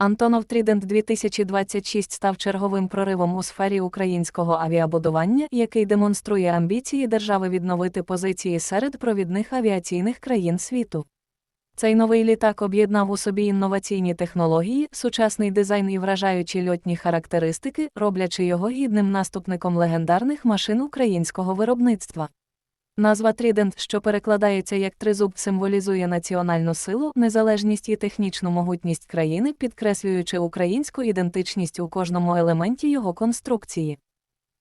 Антонов Трідент 2026 став черговим проривом у сфері українського авіабудування, який демонструє амбіції держави відновити позиції серед провідних авіаційних країн світу. Цей новий літак об'єднав у собі інноваційні технології, сучасний дизайн і вражаючі льотні характеристики, роблячи його гідним наступником легендарних машин українського виробництва. Назва Трідент, що перекладається як тризуб, символізує національну силу, незалежність і технічну могутність країни, підкреслюючи українську ідентичність у кожному елементі його конструкції.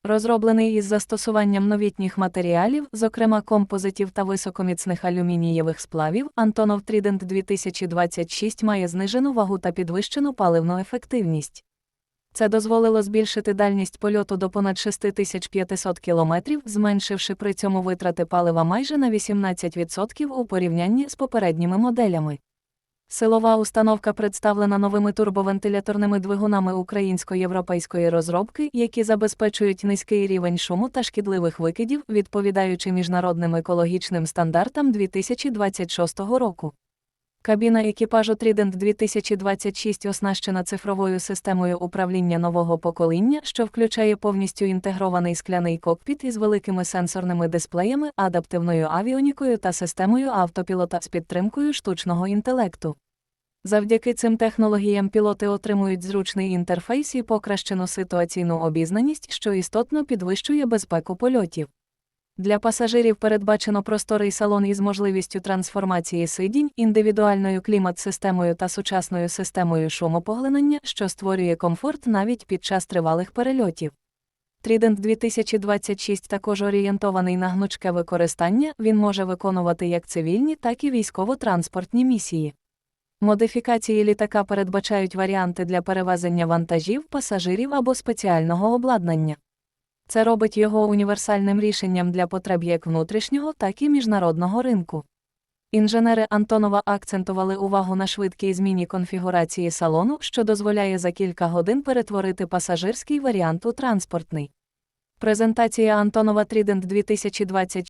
Розроблений із застосуванням новітніх матеріалів, зокрема композитів та високоміцних алюмінієвих сплавів, Антонов Трідент 2026 має знижену вагу та підвищену паливну ефективність. Це дозволило збільшити дальність польоту до понад 6500 км, зменшивши при цьому витрати палива майже на 18% у порівнянні з попередніми моделями. Силова установка представлена новими турбовентиляторними двигунами українсько-європейської розробки, які забезпечують низький рівень шуму та шкідливих викидів, відповідаючи міжнародним екологічним стандартам 2026 року. Кабіна екіпажу Trident 2026 оснащена цифровою системою управління нового покоління, що включає повністю інтегрований скляний кокпіт із великими сенсорними дисплеями, адаптивною авіонікою та системою автопілота з підтримкою штучного інтелекту. Завдяки цим технологіям пілоти отримують зручний інтерфейс і покращену ситуаційну обізнаність, що істотно підвищує безпеку польотів. Для пасажирів передбачено просторий салон із можливістю трансформації сидінь, індивідуальною клімат-системою та сучасною системою шумопоглинання, що створює комфорт навіть під час тривалих перельотів. Trident 2026 також орієнтований на гнучке використання, він може виконувати як цивільні, так і військово-транспортні місії. Модифікації літака передбачають варіанти для перевезення вантажів, пасажирів або спеціального обладнання. Це робить його універсальним рішенням для потреб як внутрішнього, так і міжнародного ринку. Інженери Антонова акцентували увагу на швидкій зміні конфігурації салону, що дозволяє за кілька годин перетворити пасажирський варіант у транспортний. Презентація Антонова Trident 2026